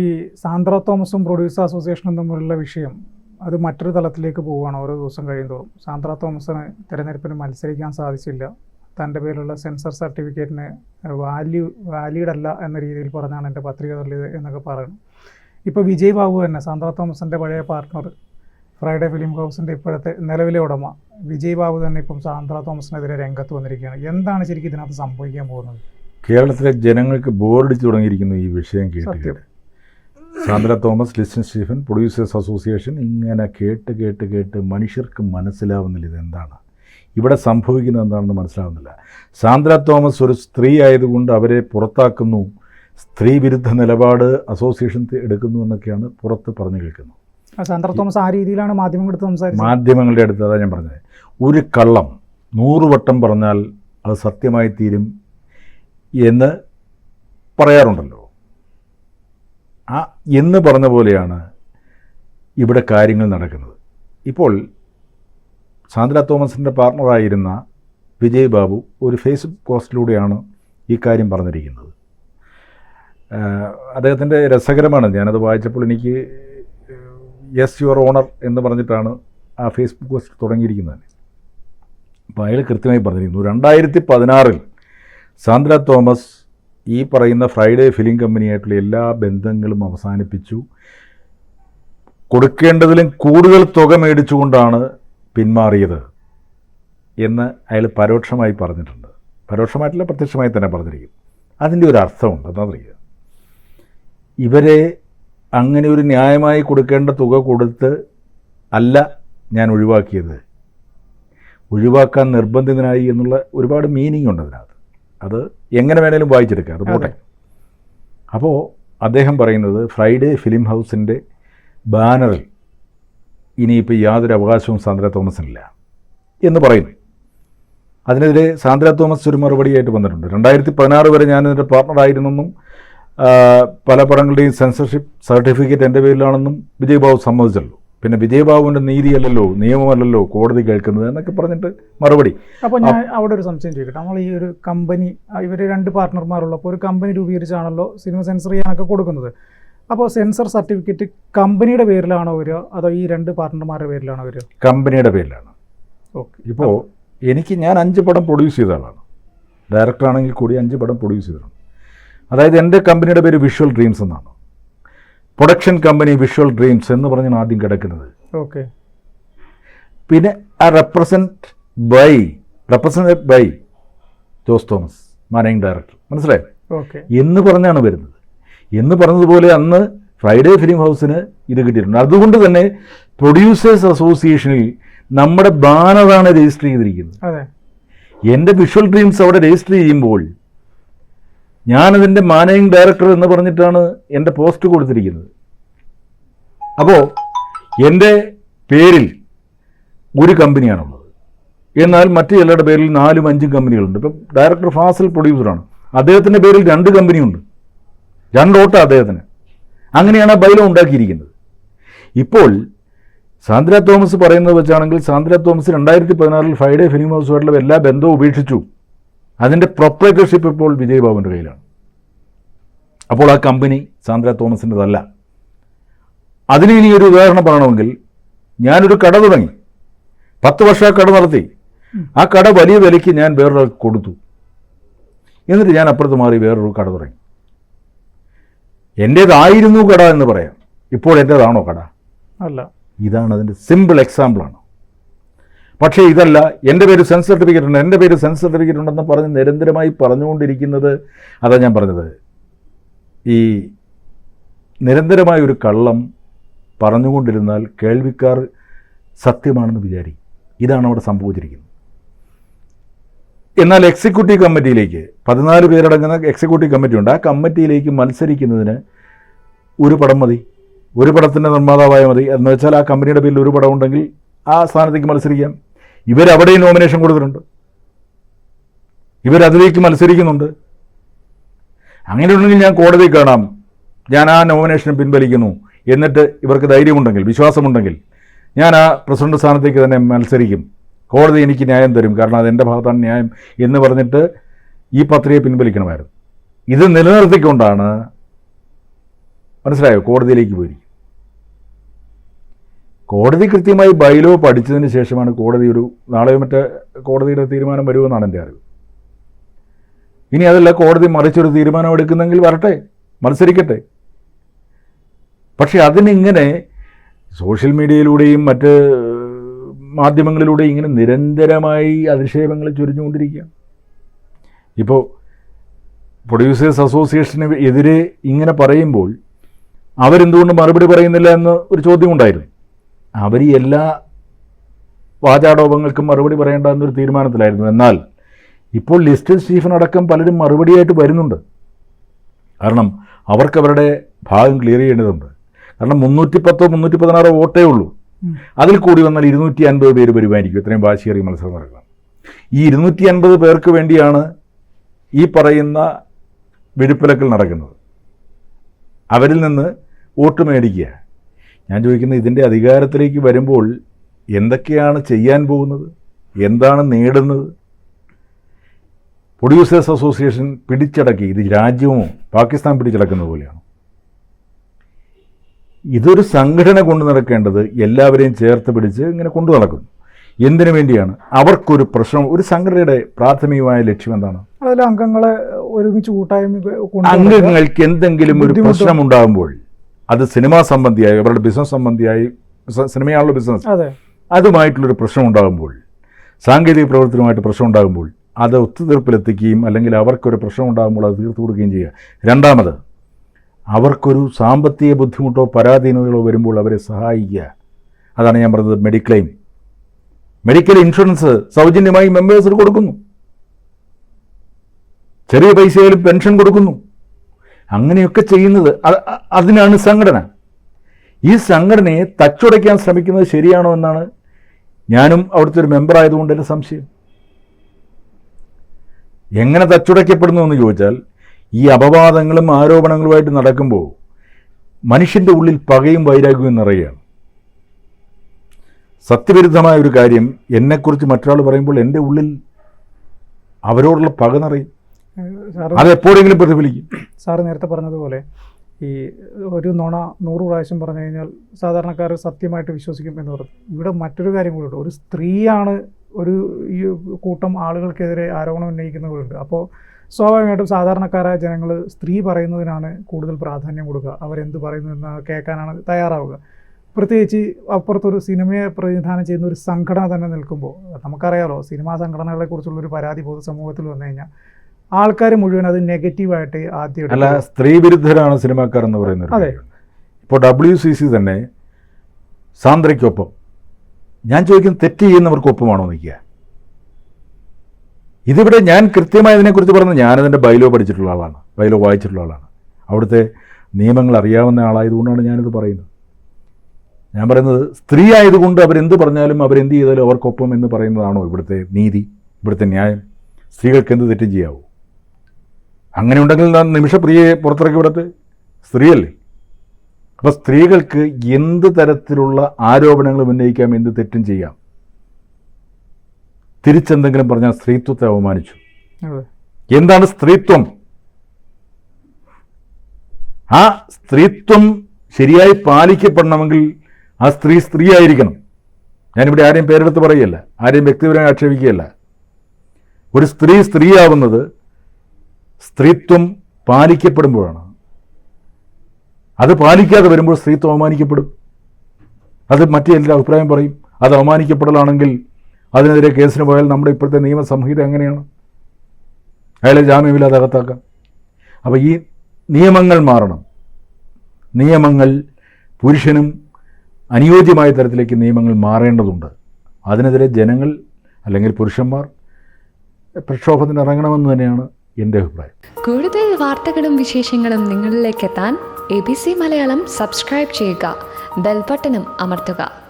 ഈ സാന്ദ്ര തോമസും പ്രൊഡ്യൂസർ അസോസിയേഷനും തമ്മിലുള്ള വിഷയം അത് മറ്റൊരു തലത്തിലേക്ക് പോവുകയാണ് ഓരോ ദിവസം കഴിയുന്തോറും. സാന്ദ്ര തോമസിന് തിരഞ്ഞെടുപ്പിന് മത്സരിക്കാൻ സാധിച്ചില്ല. തന്റെ പേരിലുള്ള സെൻസർ സർട്ടിഫിക്കറ്റിന് വാല്യൂ വാലിഡ് അല്ല എന്ന രീതിയിൽ പറഞ്ഞാണ് എന്റെ പത്രിക തള്ളിയത് എന്നൊക്കെ പറയുന്നു. ഇപ്പോൾ വിജയ് ബാബു തന്നെ സാന്ദ്ര തോമസിന്റെ പഴയ പാർട്ട്ണർ ഫ്രൈഡേ ഫിലിം ഹൗസിന്റെ ഇപ്പോഴത്തെ നിലവിലെ ഉടമ. വിജയ് ബാബു തന്നെ ഇപ്പം സാന്ദ്ര തോമസിനെതിരെ രംഗത്ത് വന്നിരിക്കുകയാണ്. എന്താണ് ശരിക്കും ഇതിനകത്ത് സംഭവിക്കാൻ പോകുന്നത്? കേരളത്തിലെ ജനങ്ങൾക്ക് ബോർഡിച്ച് തുടങ്ങിയിരിക്കുന്നു ഈ വിഷയം കേട്ട് സത്യം. കേട്ട്. സാന്ദ്ര തോമസ് ലിസ്റ്റൻ സ്റ്റീഫൻ പ്രൊഡ്യൂസേഴ്സ് അസോസിയേഷൻ ഇങ്ങനെ കേട്ട് കേട്ട് കേട്ട് മനുഷ്യർക്ക് മനസ്സിലാവുന്നില്ല ഇതെന്താണ്. ഇവിടെ സംഭവിക്കുന്നത് എന്താണെന്ന് മനസ്സിലാവുന്നില്ല. സാന്ദ്ര തോമസ് ഒരു സ്ത്രീ ആയതുകൊണ്ട് അവരെ പുറത്താക്കുന്നു. സ്ത്രീ വിരുദ്ധ നിലപാട് അസോസിയേഷൻ എടുക്കുന്നു എന്നൊക്കെയാണ് പുറത്ത് പറഞ്ഞു കേൾക്കുന്നത്. സാന്ദ്ര തോമസ് ആ രീതിയിലാണ് മാധ്യമങ്ങളെടുത്ത് സംസാരിച്ചത്. മാധ്യമങ്ങളുടെ അടുത്ത് അതാ ഞാൻ പറഞ്ഞത്. ഒരു കള്ളം നൂറ് വട്ടം പറഞ്ഞാൽ അത് സത്യമായി തീരും എന്ന് പറയാറുണ്ടല്ലോ. ആ എന്ന് പറഞ്ഞ പോലെയാണ് ഇവിടെ കാര്യങ്ങൾ നടക്കുന്നത്. ഇപ്പോൾ സാന്ദ്ര തോമസിന്റെ പാർട്ണറായിരുന്ന വിജയ് ബാബു ഒരു ഫേസ്ബുക്ക് പോസ്റ്റിലൂടെയാണ് ഈ കാര്യം പറഞ്ഞിരിക്കുന്നത്. അദ്ദേഹത്തിന്റെ രസകരമാണ് ഞാനത് വായിച്ചപ്പോൾ എനിക്ക് യെസ് യുവർ ഓണർ എന്ന് പറഞ്ഞിട്ടാണ് ആ ഫേസ്ബുക്ക് പോസ്റ്റ് തുടങ്ങിയിരിക്കുന്നത്. അപ്പോൾ അയാൾ കൃത്യമായി പറഞ്ഞിരിക്കുന്നു രണ്ടായിരത്തി പതിനാറിൽ സാന്ദ്ര തോമസ് ഈ പറയുന്ന ഫ്രൈഡേ ഫിലിം കമ്പനിയായിട്ടുള്ള എല്ലാ ബന്ധങ്ങളും അവസാനിപ്പിച്ചു. കൊടുക്കേണ്ടതിലും കൂടുതൽ തുക മേടിച്ചുകൊണ്ടാണ് പിന്മാറിയത് എന്ന് അയാൾ പരോക്ഷമായി പറഞ്ഞിട്ടുണ്ട്. പരോക്ഷമായിട്ടില്ല പ്രത്യക്ഷമായി തന്നെ പറഞ്ഞിരിക്കും. അതിന്റെ ഒരു അർത്ഥമുണ്ട്. എന്താണെന്നറിയുക ഇവരെ അങ്ങനെ ഒരു ന്യായമായി കൊടുക്കേണ്ട തുക കൊടുത്ത് അല്ല ഞാൻ ഒഴിവാക്കിയത്. ഒഴിവാക്കാൻ നിർബന്ധിതനായി എന്നുള്ള ഒരുപാട് മീനിങ് ഉണ്ട് അതിനകത്ത്. അത് എങ്ങനെ വേണേലും വായിച്ചെടുക്കുക അത് പോട്ടെ. അപ്പോൾ അദ്ദേഹം പറയുന്നത് ഫ്രൈഡേ ഫിലിം ഹൗസിന്റെ ബാനറിൽ ഇനിയിപ്പോൾ യാതൊരു അവകാശവും സാന്ദ്ര തോമസിനില്ല എന്ന് പറയുന്നു. അതിനെതിരെ സാന്ദ്ര തോമസ് ഒരു മറുപടിയായിട്ട് വന്നിട്ടുണ്ട്. രണ്ടായിരത്തി പതിനാറ് വരെ ഞാൻ എന്റെ പാർട്ണറായിരുന്നെന്നും പല പടങ്ങളുടെയും സെൻസർഷിപ്പ് സർട്ടിഫിക്കറ്റ് എന്റെ പേരിലാണെന്നും വിജയ് ബാബു സമ്മതിച്ചല്ലോ. പിന്നെ വിജയ് ബാബുവിന്റെ നീതിയല്ലല്ലോ നിയമമല്ലല്ലോ കോടതി കേൾക്കുന്നത് എന്നൊക്കെ പറഞ്ഞിട്ട് മറുപടി. അപ്പോൾ ഞാൻ അവിടെ ഒരു സംശയം ചോദിക്കട്ടെ. നമ്മൾ ഈ ഒരു കമ്പനി ഇവർ രണ്ട് പാർട്ട്ണർമാരുള്ളപ്പോൾ ഒരു കമ്പനി രൂപീകരിച്ചാണല്ലോ സിനിമ സെൻസർ ചെയ്യാനൊക്കെ കൊടുക്കുന്നത്. അപ്പോൾ സെൻസർ സർട്ടിഫിക്കറ്റ് കമ്പനിയുടെ പേരിലാണോ വരിക? അതോ ഈ രണ്ട് പാർട്ട്ണർമാരുടെ പേരിലാണോ വരിക? കമ്പനിയുടെ പേരിലാണ്. ഓക്കെ. ഇപ്പോൾ എനിക്ക് ഞാൻ അഞ്ച് പടം പ്രൊഡ്യൂസ് ചെയ്ത ആളാണ് ഡയറക്ടറാണെങ്കിൽ കൂടി അഞ്ച് പടം പ്രൊഡ്യൂസ് ചെയ്തിട്ടുണ്ട്. അതായത് എന്റെ കമ്പനിയുടെ പേര് വിഷ്വൽ ഡ്രീംസ് എന്നാണ്. പ്രൊഡക്ഷൻ കമ്പനി വിഷ്വൽ ഡ്രീംസ് എന്ന് പറഞ്ഞാണ് ആദ്യം കിടക്കുന്നത്. ഓക്കെ. പിന്നെ ആ represent by represent by Jose Thomas managing director. മനസ്സിലായി? ഓക്കെ. എന്ന് പറഞ്ഞാണ് വരുന്നത്. എന്ന് പറഞ്ഞതുപോലെ അന്ന് ഫ്രൈഡേ ഫിലിം ഹൗസിന് ഇത് കിട്ടിയിട്ടുണ്ട്. അതുകൊണ്ട് തന്നെ പ്രൊഡ്യൂസേഴ്സ് അസോസിയേഷനിൽ നമ്മുടെ ബാനറാണ് രജിസ്റ്റർ ചെയ്തിരിക്കുന്നത്. എന്റെ വിഷ്വൽ ഡ്രീംസ് അവിടെ രജിസ്റ്റർ ചെയ്യുമ്പോൾ ഞാനതിന്റെ മാനേജിങ് ഡയറക്ടർ എന്ന് പറഞ്ഞിട്ടാണ് എന്റെ പോസ്റ്റ് കൊടുത്തിരിക്കുന്നത്. അപ്പോൾ എന്റെ പേരിൽ ഒരു കമ്പനിയാണുള്ളത്. എന്നാൽ മറ്റു ചിലരുടെ പേരിൽ നാലും അഞ്ചും കമ്പനികളുണ്ട്. ഇപ്പം ഡയറക്ടർ ഫാസിൽ പ്രൊഡ്യൂസറാണ്. അദ്ദേഹത്തിന്റെ പേരിൽ രണ്ട് കമ്പനിയുണ്ട്. രണ്ടോട്ട അദ്ദേഹത്തിന്. അങ്ങനെയാണ് ആ ബൈലോ ഉണ്ടാക്കിയിരിക്കുന്നത്. ഇപ്പോൾ സാന്ദ്ര തോമസ് പറയുന്നത് വെച്ചാണെങ്കിൽ സാന്ദ്ര തോമസ് രണ്ടായിരത്തി പതിനാറിൽ ഫൈഡേ ഫിലിം ഹൗസുമായിട്ടുള്ള എല്ലാ ബന്ധവും ഉപേക്ഷിച്ചു. അതിന്റെ പ്രൊപ്പറേറ്റർഷിപ്പ് ഇപ്പോൾ വിജയ് ബാബുവിന്റെ കയ്യിലാണ്. അപ്പോൾ ആ കമ്പനി സാന്ദ്ര തോമസിന്റെതല്ല അതിന് ഇനി ഒരു ഉദാഹരണം പറയണമെങ്കിൽ ഞാനൊരു കട തുടങ്ങി. പത്ത് വർഷം ആ കട നടത്തി. ആ കട വലിയ വിലയ്ക്ക് ഞാൻ വേറൊരാൾക്ക് കൊടുത്തു. എന്നിട്ട് ഞാൻ അപ്പുറത്ത് മാറി വേറൊരു കട തുടങ്ങി. എന്റേതായിരുന്നു കട എന്ന് പറയാം. ഇപ്പോൾ എന്റേതാണോ കട? അല്ല. ഇതാണ് അതിന്റെ സിമ്പിൾ എക്സാമ്പിളാണ് പക്ഷേ ഇതല്ല എന്റെ പേര് സെൻസ് സർട്ടിഫിക്കറ്റ് ഉണ്ട് എന്റെ പേര് സെൻസ് സർട്ടിഫിക്കറ്റ് ഉണ്ടെന്ന് പറഞ്ഞ് നിരന്തരമായി പറഞ്ഞുകൊണ്ടിരിക്കുന്നത് അതാ ഞാൻ പറഞ്ഞത്. ഈ നിരന്തരമായ ഒരു കള്ളം പറഞ്ഞുകൊണ്ടിരുന്നാൽ കേൾവിക്കാർ സത്യമാണെന്ന് വിചാരിക്കും. ഇതാണ് അവിടെ സംഭവിച്ചിരിക്കുന്നത്. എന്നാൽ എക്സിക്യൂട്ടീവ് കമ്മിറ്റിയിലേക്ക് പതിനാല് പേരടങ്ങുന്ന എക്സിക്യൂട്ടീവ് കമ്മിറ്റി ഉണ്ട്. ആ കമ്മിറ്റിയിലേക്ക് മത്സരിക്കുന്നതിന് ഒരു പടം മതി. ഒരു പടത്തിന്റെ നിർമ്മാതാവായ മതി. എന്ന് വെച്ചാൽ ആ കമ്പനിയുടെ പേരിൽ ഒരു പടം ഉണ്ടെങ്കിൽ ആ സ്ഥാനത്തേക്ക് മത്സരിക്കാം. ഇവരവിടെയും നോമിനേഷൻ കൊടുത്തിട്ടുണ്ട്. ഇവരതിലേക്ക് മത്സരിക്കുന്നുണ്ട്. അങ്ങനെ ഉണ്ടെങ്കിൽ ഞാൻ കോടതി കാണാം. ഞാൻ ആ നോമിനേഷൻ പിൻവലിക്കുന്നു. എന്നിട്ട് ഇവർക്ക് ധൈര്യമുണ്ടെങ്കിൽ വിശ്വാസമുണ്ടെങ്കിൽ ഞാൻ ആ പ്രസിഡന്റ് സ്ഥാനത്തേക്ക് തന്നെ മത്സരിക്കും. കോടതി എനിക്ക് ന്യായം തരും. കാരണം അത് എന്റെ ഭാഗത്താണ് ന്യായം എന്ന് പറഞ്ഞിട്ട് ഈ പത്രിക പിൻവലിക്കണമായിരുന്നു. ഇത് നിലനിർത്തിക്കൊണ്ടാണ് മനസ്സിലായോ? കോടതിയിലേക്ക് പോയിരിക്കും കോടതി കൃത്യമായി ബൈലോ പഠിച്ചതിന് ശേഷമാണ് കോടതി ഒരു നാളെ മറ്റേ കോടതിയുടെ തീരുമാനം വരുമെന്നാണ് എന്റെ അറിവ്. ഇനി അതല്ല കോടതി മറിച്ചൊരു തീരുമാനം എടുക്കുന്നെങ്കിൽ വരട്ടെ മത്സരിക്കട്ടെ. പക്ഷെ അതിനിങ്ങനെ സോഷ്യൽ മീഡിയയിലൂടെയും മറ്റ് മാധ്യമങ്ങളിലൂടെയും ഇങ്ങനെ നിരന്തരമായി അധിക്ഷേപങ്ങൾ ചൊരിഞ്ഞുകൊണ്ടിരിക്കുക ഇപ്പോൾ പ്രൊഡ്യൂസേഴ്സ് അസോസിയേഷന് എതിരെ ഇങ്ങനെ പറയുമ്പോൾ അവരെന്തുകൊണ്ട് മറുപടി പറയുന്നില്ല എന്ന് ഒരു ചോദ്യം ഉണ്ടായിരുന്നു. അവർ എല്ലാ വാചാടോപങ്ങൾക്കും മറുപടി പറയേണ്ട എന്നൊരു തീരുമാനത്തിലായിരുന്നു. എന്നാൽ ഇപ്പോൾ ലിസ്റ്റിൽ സ്റ്റീഫൻ അടക്കം പലരും മറുപടിയായിട്ട് വരുന്നുണ്ട്. കാരണം അവർക്ക് അവരുടെ ഭാഗം ക്ലിയർ ചെയ്യേണ്ടതുണ്ട്. കാരണം മുന്നൂറ്റി പത്തോ മുന്നൂറ്റി പതിനാറോ വോട്ടേ ഉള്ളൂ. അതിൽ കൂടി വന്നാൽ ഇരുന്നൂറ്റി അൻപത് പേര് വരുമായിരിക്കും ഇത്രയും വാശിയേറിയ മത്സരം നടക്കണം ഈ ഇരുന്നൂറ്റി അൻപത് പേർക്ക് വേണ്ടിയാണ് ഈ പറയുന്ന വെടിപ്പിലക്കൽ നടക്കുന്നത്. അവരിൽ നിന്ന് വോട്ട് മേടിക്കുക. ഞാൻ ചോദിക്കുന്നത് ഇതിന്റെ അധികാരത്തിലേക്ക് വരുമ്പോൾ എന്തൊക്കെയാണ് ചെയ്യാൻ പോകുന്നത്? എന്താണ് നേടുന്നത്? പ്രൊഡ്യൂസേഴ്സ് അസോസിയേഷൻ പിടിച്ചടക്കി ഇത് രാജ്യവും പാകിസ്ഥാൻ പിടിച്ചടക്കുന്ന പോലെയാണ്. ഇതൊരു സംഘടന കൊണ്ടു നടക്കേണ്ടത് എല്ലാവരെയും ചേർത്ത് പിടിച്ച് ഇങ്ങനെ കൊണ്ടു നടക്കുന്നു. എന്തിനു വേണ്ടിയാണ്? അവർക്കൊരു പ്രശ്നം ഒരു സംഘടനയുടെ പ്രാഥമികമായ ലക്ഷ്യം എന്താണ്? അതിൽ അംഗങ്ങളെ ഒരുമിച്ച് കൂട്ടായ്മ. അംഗങ്ങൾക്ക് എന്തെങ്കിലും ഒരു ബുദ്ധിമുട്ട്. അത് സിനിമാ സംബന്ധിയായി അവരുടെ ബിസിനസ് സംബന്ധിയായി സിനിമയാണല്ലോ ബിസിനസ് അതെ. അതുമായിട്ടുള്ളൊരു പ്രശ്നം ഉണ്ടാകുമ്പോൾ സാങ്കേതിക പ്രവർത്തനമായിട്ട് പ്രശ്നം ഉണ്ടാകുമ്പോൾ അത് ഒത്തുതീർപ്പിലെത്തിക്കുകയും അല്ലെങ്കിൽ അവർക്കൊരു പ്രശ്നം ഉണ്ടാകുമ്പോൾ അത് തീർത്തു കൊടുക്കുകയും ചെയ്യുക. രണ്ടാമത് അവർക്കൊരു സാമ്പത്തിക ബുദ്ധിമുട്ടോ പരാധീനതകളോ വരുമ്പോൾ അവരെ സഹായിക്കുക. അതാണ് ഞാൻ പറഞ്ഞത് മെഡിക്ലെയിം. മെഡിക്കൽ ഇൻഷുറൻസ് സൗജന്യമായി മെമ്പേഴ്സിന് കൊടുക്കുന്നു. ചെറിയ പൈസയിലും പെൻഷൻ കൊടുക്കുന്നു. അങ്ങനെയൊക്കെ ചെയ്യുന്നത് അതിനാണ് സംഘടന. ഈ സംഘടനയെ തച്ചുടയ്ക്കാൻ ശ്രമിക്കുന്നത് ശരിയാണോ എന്നാണ് ഞാനും അവിടുത്തെ ഒരു മെമ്പർ ആയതുകൊണ്ട് എന്റെ സംശയം. എങ്ങനെ തച്ചുടയ്ക്കപ്പെടുന്നു എന്ന് ചോദിച്ചാൽ ഈ അപവാദങ്ങളും ആരോപണങ്ങളുമായിട്ട് നടക്കുമ്പോൾ മനുഷ്യന്റെ ഉള്ളിൽ പകയും വൈരാഗ്യവും നിറയുകയാണ്. സത്യവിരുദ്ധമായ ഒരു കാര്യം എന്നെക്കുറിച്ച് മറ്റൊരാൾ പറയുമ്പോൾ എന്റെ ഉള്ളിൽ അവരോടുള്ള പക നിറയും. അത് എപ്പോഴെങ്കിലും പ്രതിഫലിക്കും. സാർ നേരത്തെ പറഞ്ഞതുപോലെ ഈ ഒരു നുണ നൂറ് പ്രാവശ്യം പറഞ്ഞു കഴിഞ്ഞാൽ സാധാരണക്കാർ സത്യമായിട്ട് വിശ്വസിക്കും എന്ന് പറഞ്ഞു. ഇവിടെ മറ്റൊരു കാര്യം കൂടി ഉണ്ട്. ഒരു സ്ത്രീയാണ് ഒരു ഈ കൂട്ടം ആളുകൾക്കെതിരെ ആരോപണം ഉന്നയിക്കുന്നവരുണ്ട്. അപ്പോൾ സ്വാഭാവികമായിട്ടും സാധാരണക്കാരായ ജനങ്ങൾ സ്ത്രീ പറയുന്നതിനാണ് കൂടുതൽ പ്രാധാന്യം കൊടുക്കുക. അവരെന്ത് പറയുന്നു എന്ന് കേൾക്കാനാണ് തയ്യാറാവുക. പ്രത്യേകിച്ച് അപ്പുറത്തൊരു സിനിമയെ പ്രതിനിധാനം ചെയ്യുന്ന ഒരു സംഘടന തന്നെ നിൽക്കുമ്പോൾ നമുക്കറിയാലോ സിനിമാ സംഘടനകളെക്കുറിച്ചുള്ളൊരു പരാതി പൊതുസമൂഹത്തിൽ വന്നു കഴിഞ്ഞാൽ ആൾക്കാർ മുഴുവൻ അത് നെഗറ്റീവായിട്ട് ആദ്യം അല്ല സ്ത്രീ വിരുദ്ധരാണ് സിനിമാക്കാർ എന്ന് പറയുന്നത് അതെ. ഇപ്പോൾ ഡബ്ല്യു സി സി തന്നെ സാന്ദ്രയ്ക്കൊപ്പം. ഞാൻ ചോദിക്കുന്നത് തെറ്റ് ചെയ്യുന്നവർക്കൊപ്പമാണോ നിൽക്കുക? ഇതിവിടെ ഞാൻ കൃത്യമായി ഇതിനെക്കുറിച്ച് പറഞ്ഞു ഞാനതിന്റെ ബൈലോ പഠിച്ചിട്ടുള്ള ആളാണ്. ബൈലോ വായിച്ചിട്ടുള്ള ആളാണ്. അവിടുത്തെ നിയമങ്ങൾ അറിയാവുന്ന ആളായതുകൊണ്ടാണ് ഞാനിത് പറയുന്നത്. ഞാൻ പറയുന്നത് സ്ത്രീ ആയതുകൊണ്ട് അവരെന്ത് പറഞ്ഞാലും അവരെന്ത് ചെയ്താലും അവർക്കൊപ്പം എന്ന് പറയുന്നതാണോ ഇവിടുത്തെ നീതി ഇവിടുത്തെ ന്യായം? സ്ത്രീകൾക്ക് എന്ത് തെറ്റും ചെയ്യാവൂ? അങ്ങനെ ഉണ്ടെങ്കിൽ ഞാൻ നിമിഷപ്രിയയെ പുറത്തിറക്കി വിടത്ത് സ്ത്രീയല്ലേ? അപ്പോൾ സ്ത്രീകൾക്ക് എന്ത് തരത്തിലുള്ള ആരോപണങ്ങൾ ഉന്നയിക്കാം എന്ത് തെറ്റും ചെയ്യാം? തിരിച്ചെന്തെങ്കിലും പറഞ്ഞാൽ സ്ത്രീത്വത്തെ അവമാനിച്ചു എന്താണ് സ്ത്രീത്വം? ആ സ്ത്രീത്വം ശരിയായി പാലിക്കപ്പെടണമെങ്കിൽ ആ സ്ത്രീ സ്ത്രീ ആയിരിക്കണം ഞാനിവിടെ ആരെയും പേരെടുത്ത് പറയുകയല്ല ആരെയും വ്യക്തിപരമായി ആക്ഷേപിക്കുകയല്ല. ഒരു സ്ത്രീ സ്ത്രീയാവുന്നത് സ്ത്രീത്വം പാലിക്കപ്പെടുമ്പോഴാണ്. അത് പാലിക്കാതെ വരുമ്പോൾ സ്ത്രീത്വം അവമാനിക്കപ്പെടും അത് മറ്റേ എല്ലാ അഭിപ്രായം പറയും. അത് അവമാനിക്കപ്പെടലാണെങ്കിൽ അതിനെതിരെ കേസിന് പോയാൽ നമ്മുടെ ഇപ്പോഴത്തെ നിയമസംഹിത എങ്ങനെയാണ്? അയാളെ ജാമ്യമില്ലാതെ അകത്താക്കാം. അപ്പോൾ ഈ നിയമങ്ങൾ മാറണം. നിയമങ്ങൾ പുരുഷനും അനുയോജ്യമായ തരത്തിലേക്ക് നിയമങ്ങൾ മാറേണ്ടതുണ്ട്. അതിനെതിരെ ജനങ്ങൾ അല്ലെങ്കിൽ പുരുഷന്മാർ പ്രക്ഷോഭത്തിന് ഇറങ്ങണമെന്ന് തന്നെയാണ് എന്റെ അഭിപ്രായം. കൂടുതൽ വാർത്തകളും വിശേഷങ്ങളും നിങ്ങളിലേക്ക് എത്താൻ A B C Malayalam subscribe ചെയ്യുക. ബെൽബട്ടനും അമർത്തുക.